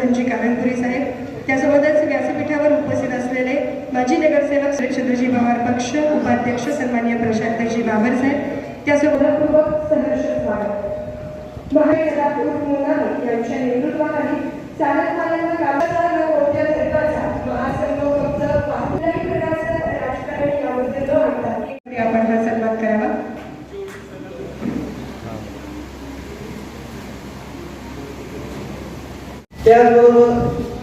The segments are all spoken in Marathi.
त्यांची काननपुरी साहेब. त्यासोबतच व्यासपीठावर उपस्थित असलेले माजी नगरसेवक श्रीचंद्रजी पवार पक्ष उपाध्यक्ष सन्मान्य प्रशांतजी बाबर साहेब. त्यासोबत संघर्ष स्वागत. महाराष्ट्रात मुलांनी यांच्या नेतृत्वाखाली चालत मालक कामाचा न कोणत्या महासंघ फक्त कुठल्याही प्रकारचं राजकारण यामध्ये न आणता आपण हा सन्मान करावा. त्याचबरोबर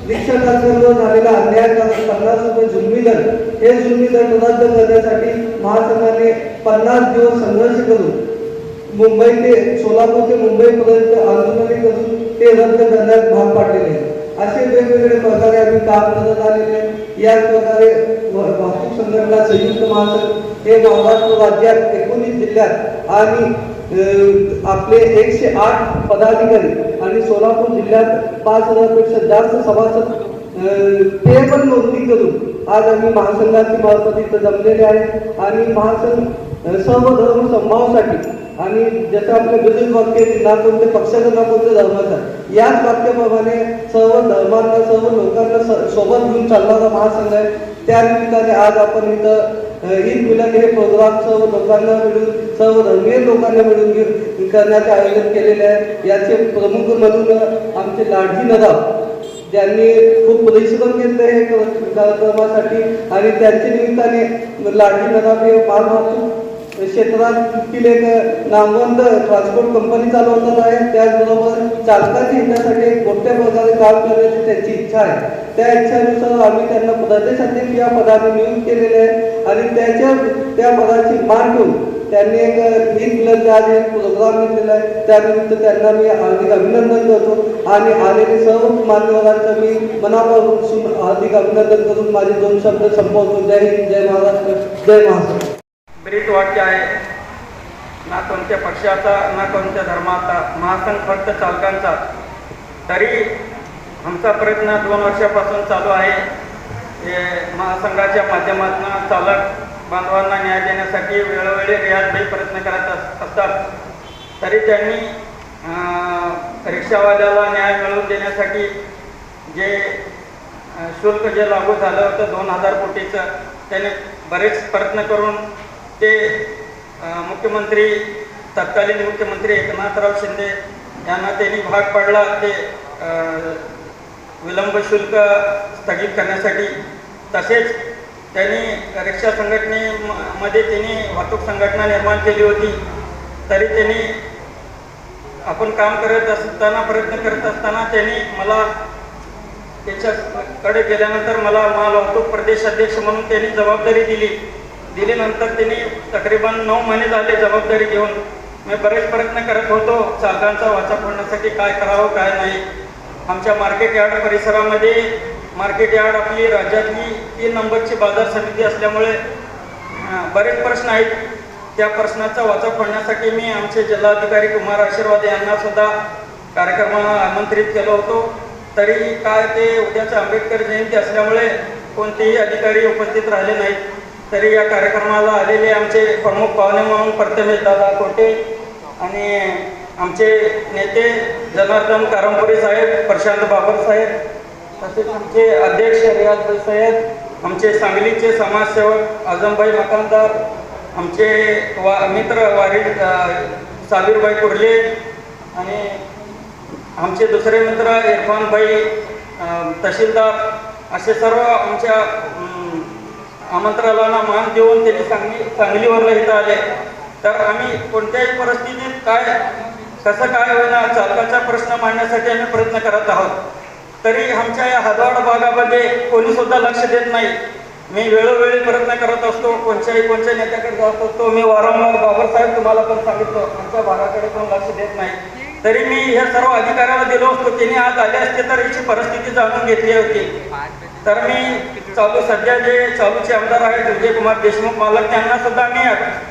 रिक्षाकांवर झालेला अन्याय पन्नास रुपये जुलमी दर हे जुलमी दर रद्द करण्यासाठी महासंघाने पन्नास दिवस संघर्ष करून मुंबई ते सोलापूर ते मुंबईपर्यंत आंदोलने करून ते रद्द करण्यात भाग पाडलेले असे वेगवेगळे प्रकारे आम्ही काम करत आलेले याच प्रकारे वाहतूक संघटना संयुक्त महासंघ हे महाराष्ट्र राज्यात एकोणीस जिल्ह्यात आणि आपले एकशे आठ पदाधिकारी आणि सोलापूर जिल्ह्यात पाच हजारपेक्षा जास्त सभासद ते पण नोंदणी करून आज आम्ही महासंघाची मार्फत इथं जमलेले आहे. आणि महासंघ सर्वधर्म धर्म संभावासाठी आणि ज्याचं आपलं गजल वाक्य ना कोणत्या पक्षाचं ना कोणत्या धर्माचं याच वाक्याप्रमाणे सर्व धर्मांना सर्व लोकांना स- सोबत घेऊन चालणारा महासंघ आहे. त्या निमित्ताने आज आपण इथं ईद मिलन हे प्रोग्राम सर्व लोकांना मिळून सर्व धर्मीय लोकांना मिळून घेऊन करण्याचे आयोजन केलेले आहे याचे प्रमुख म्हणून आमचे लाडजी नदाब ज्यांनी खूप परिश्रम घेतले हे कार्यक्रमासाठी आणि त्यांच्या निमित्ताने लाडजी नदाब हे मालवाहतूक क्षेत्रातील एक नामवंत ट्रान्सपोर्ट कंपनी चालवतात आहे. त्याचबरोबर चालकांच्या हितासाठी एक मोठ्या प्रकारे काम करण्याची त्यांची इच्छा आहे. त्या इच्छेनुसार आम्ही त्यांना प्रदेशाध्यक्ष या पदाने नियुक्त केलेले आहे आणि त्याच्या त्या पदाची मान ठेवून त्यांनी एक तीन मिलनचा आज एक प्रोग्राम घेतलेला आहे. त्यानिमित्त त्यांना मी हार्दिक अभिनंदन करतो आणि आलेले सर्व मान्यवरांचं मी मनापासून हार्दिक अभिनंदन करून माझे दोन शब्द संपवतो. जय हिंद जय महाराष्ट्र जय महाराष्ट्र. ब्रीद वाक्य आहे. ना कोणत्या पक्षाचा ना कोणत्या धर्माचा महासंघ फक्त चालकांचा. तरी आमचा प्रयत्न दोन वर्षापासून चालू आहे. हे महासंघाच्या माध्यमातून चालक बांधवांना न्याय देण्यासाठी वेळोवेळी रियाजही प्रयत्न करत असतात. तरी त्यांनी रिक्षावाल्याला न्याय मिळवून देण्यासाठी जे शुल्क जे लागू झालं होतं दोन हजार कोटीचं त्याने बरेच प्रयत्न करून ते मुख्यमंत्री तत्कालीन मुख्यमंत्री एकनाथराव शिंदे यांना त्यांनी भाग पाडला. ते विलंब शुल्क स्थगित करण्यासाठी तसेच त्यांनी रिक्षा संघटनेमध्ये त्यांनी वाहतूक संघटना निर्माण केली होती. तरी त्यांनी आपण काम करत असताना प्रयत्न करत असताना त्यांनी मला त्याच्याकडे गेल्यानंतर मला माल वाहतूक प्रदेश अध्यक्ष म्हणून त्यांनी जबाबदारी दिली. दिल्यानंतर त्यांनी तकरीबन नऊ महिने झाले जबाबदारी घेऊन. मी बरेच प्रयत्न करत होतो चालकांचा वाचा फोडण्यासाठी काय करावं काय नाही. आमच्या मार्केट यार्ड परिसरामध्ये मार्केट यार्ड आपली राज्यातली तीन नंबरची बाजार समिती असल्यामुळे बरेच प्रश्न आहेत. त्या प्रश्नाचा वाचा फोडण्यासाठी मी आमचे जिल्हाधिकारी कुमार आशीर्वाद यांना सुद्धा कार्यक्रमाला आमंत्रित केलं होतो. तरी काय ते उद्याचं आंबेडकर जयंती असल्यामुळे कोणतेही अधिकारी उपस्थित राहिले नाहीत. तरी या कार्यक्रमाला आलेले आमचे प्रमुख पाहुणे म्हणून प्रथमेश दादा कोटे आणि आमचे नेते जनार्दन कारंपुरे साहेब प्रशांत बाबर साहेब तसेच आमचे अध्यक्ष रियाजभाई साहेब आमचे सांगलीचे समाजसेवक आजमभाई मकानदार आमचे वा मित्र वारी साबीरभाई कुर्ले आणि आमचे दुसरे मित्र इरफानभाई तहसीलदार असे सर्व आमच्या आमंत्रणाला मान देऊन त्यांनी सांगली सांगलीवरला इथं आले. तर आम्ही कोणत्याही परिस्थितीत काय कसं काय होईना चालकाचा प्रश्न मांडण्यासाठी आम्ही प्रयत्न करत आहोत. तरी आमच्या या हदवाड भागामध्ये कोणी सुद्धा लक्ष देत नाही. मी वेळोवेळी प्रयत्न करत असतो कोणत्याही कोणत्या नेत्याकडे जात असतो. मी वारंवार बाबासाहेब तुम्हाला पण सांगितलं आमच्या भागाकडे पण लक्ष देत नाही. तरी मी ह्या सर्व अधिकाऱ्याला दिलो असतो त्यांनी आज आले असते तर याची परिस्थिती जाणून घेतली होती. तर मी चालू सध्या जे चालूचे आमदार आहेत विजय कुमार देशमुख मालक त्यांना सुद्धा मी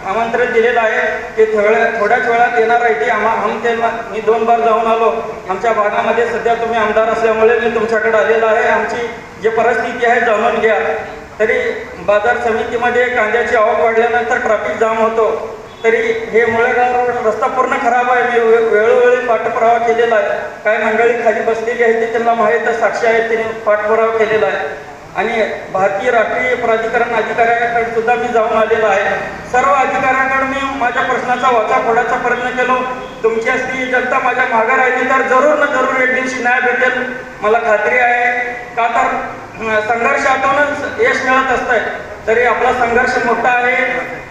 आमंत्रित दिलेलं आहे. ते थोड्या थोड्याच वेळात येणार आहे. ते आम्हा आम ते मी दोन बार जाऊन आलो. आमच्या भागामध्ये सध्या तुम्ही आमदार असल्यामुळे मी तुमच्याकडे आलेलो आहे. आमची जी परिस्थिती आहे जाणून घ्या. तरी बाजार समितीमध्ये कांद्याची आवक वाढल्यानंतर ट्रॅफिक जाम होतो. तरी हे मुळेगाव रोड रस्ता पूर्ण खराब आहे. मी वेळो वेळोवेळी पाठपुरावा केलेला आहे. काही मंडळी खाली बसलेली आहे ते त्यांना माहीत साक्षी आहे त्यांनी पाठपुरावा केलेला आहे. आणि भारतीय राष्ट्रीय प्राधिकरण अधिकाऱ्याकडे सुद्धा मी जाऊन आलेलो आहे. सर्व अधिकाऱ्यांकडे मी माझ्या प्रश्नाचा वाचा फोडायचा प्रयत्न केलो. तुमची असली जनता माझ्या माघार राहिली तर जरूर ना जरूर एक दिवशी न्याय भेटेल. मला खात्री आहे. का तर संघर्ष संघर्षातूनच यश मिळत असतंय. तरी आपला संघर्ष मोठा आहे.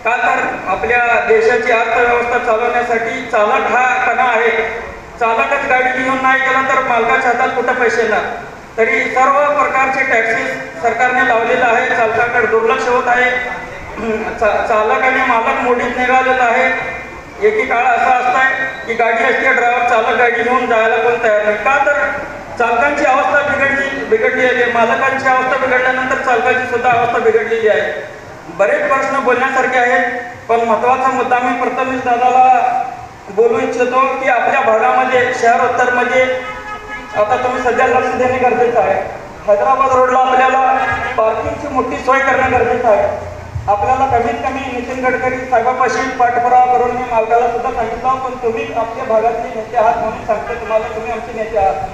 का तर आपल्या देशाची अर्थव्यवस्था चालवण्यासाठी चालक हा कणा आहे. चालकच गाडी घेऊन नाही गेला तर मालकाच्या हातात कुठं पैसे येणार? तरी सर्व प्रकारचे टॅक्सी सरकारने लावलेलं आहे चालकाकडे दुर्लक्ष होत आहे. चा- चालक आणि मालक मोडीत निघालेला आहे एके काळ असा असताय की गाडी असते ड्रायव्हर चालक गाडी घेऊन जायला कोण तयार नाही. का तर चालकांची अवस्था बिघडली बिघडली आहे. मालकांची अवस्था बिघडल्यानंतर चालकाची सुद्धा अवस्था बिघडलेली आहे. बरेच प्रश्न बोलण्यासारखे आहेत पण महत्त्वाचा मुद्दा मी प्रथमेश दादाला बोलू इच्छितो की आपल्या भागामध्ये शहर उत्तरमध्ये आता तुम्ही सध्या लक्ष देणे गरजेचं आहे. हैदराबाद रोडला आपल्याला पार्किंगची मोठी सोय करणं गरजेचं आहे. आपल्याला कमीत कमी नितीन गडकरी साहेबापाशी पाठपुरावा करून मी मालकाला सुद्धा सांगितलं पण तुम्ही आपल्या भागातले नेते आहात म्हणून सांगते तुम्हाला तुम्ही आमचे नेते आहात.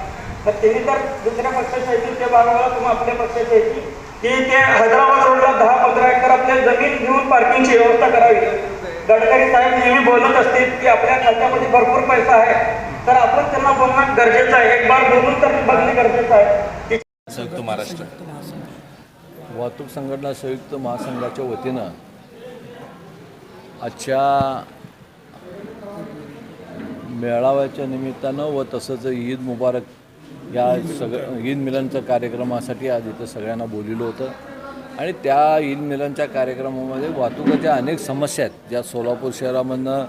तर त्यांनी तर दुसऱ्या पक्षाच्या येतील त्या भागाला तुम्ही आपल्या पक्षाच्या येतील की ते हैदराबाद रोडला दहा पंधरा एकर आपल्या जमीन घेऊन पार्किंगची व्यवस्था करावी. गडकरी साहेब नेहमी बोलत असतील की आपल्या खात्यामध्ये भरपूर पैसा आहे. तर आपण त्यांना बोलणं गरजेचं आहे. एक बार बोलून तर बघणे गरजेचं आहे. संयुक्त महाराष्ट्र. वाहतूक संघटना संयुक्त महासंघाच्या वतीनं आजच्या मेळाव्याच्या निमित्तानं व तसंच ईद मुबारक या सगळं ईद मिलनच्या कार्यक्रमासाठी आज इथं सगळ्यांना बोलिलं होतं. आणि त्या ईद मिलनच्या कार्यक्रमामध्ये वाहतुकीच्या अनेक समस्या आहेत. ज्या सोलापूर शहरामधनं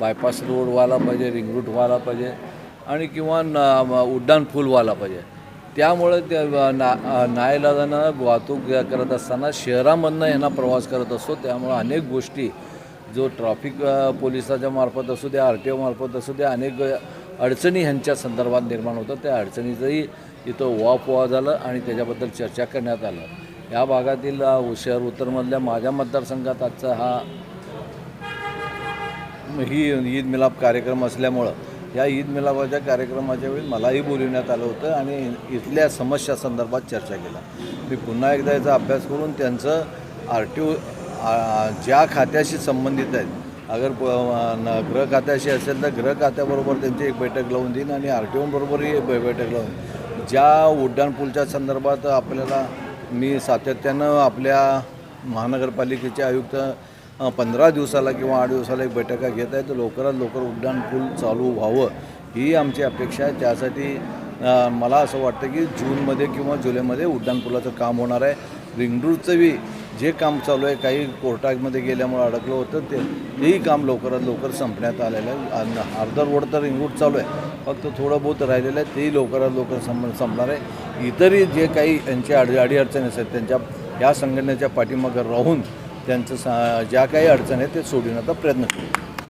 बायपास रोड व्हायला पाहिजे रिंग रूट व्हायला पाहिजे आणि किंवा उड्डाण पूल व्हायला पाहिजे. त्यामुळे त्या ना नाईलाजानं वाहतूक करत असताना शहरामधनं यांना प्रवास करत असतो. त्यामुळं अनेक गोष्टी जो ट्रॅफिक पोलिसाच्या मार्फत असू द्या आर टी ओमार्फत असू द्या अनेक अडचणी ह्यांच्या संदर्भात निर्माण होतात. त्या अडचणीचंही इथं वापवा झालं आणि त्याच्याबद्दल चर्चा करण्यात आलं. या भागातील हुशार शहर उत्तरमधल्या माझ्या मतदारसंघात आजचा हा ही ईद मिलाप कार्यक्रम असल्यामुळं या ईद मिलापाच्या कार्यक्रमाच्या वेळी मलाही बोलवण्यात आलं होतं आणि इथल्या समस्या संदर्भात चर्चा केला. मी पुन्हा एकदा याचा अभ्यास करून त्यांचं आर टी ओ ज्या खात्याशी संबंधित आहेत अगर न- गृह खात्याशी असेल तर गृह खात्याबरोबर त्यांची एक बैठक लावून देईन आणि आर टी ओबरोबरही एक बैठक लावून ज्या उड्डाणपूलच्या संदर्भात आपल्याला मी सातत्यानं आपल्या महानगरपालिकेचे आयुक्त पंधरा दिवसाला किंवा आठ दिवसाला एक बैठका घेत आहे तर लवकरात लवकर उड्डाण पूल चालू व्हावं ही आमची अपेक्षा आहे. त्यासाठी मला असं वाटतं की जूनमध्ये किंवा जुलैमध्ये उड्डाणपुलाचं काम होणार आहे. रिंगरूटचं बी जे काम चालू आहे काही कोर्टामध्ये गेल्यामुळे अडकलं होतं ते तेही काम लवकरात लवकर संपण्यात आलेलं आहे. आणि अर्धा रोड तर रिंगूट चालू आहे. फक्त थोडं बहुत राहिलेलं आहे तेही लवकरात लवकर सं संपणार आहे. इतरही जे काही यांच्या अडी अडीअडचणी असतात त्यांच्या या संघटनेच्या पाठीमागं राहून त्यांचं सा ज्या काही अडचणी आहेत ते सोडवण्याचा प्रयत्न करू.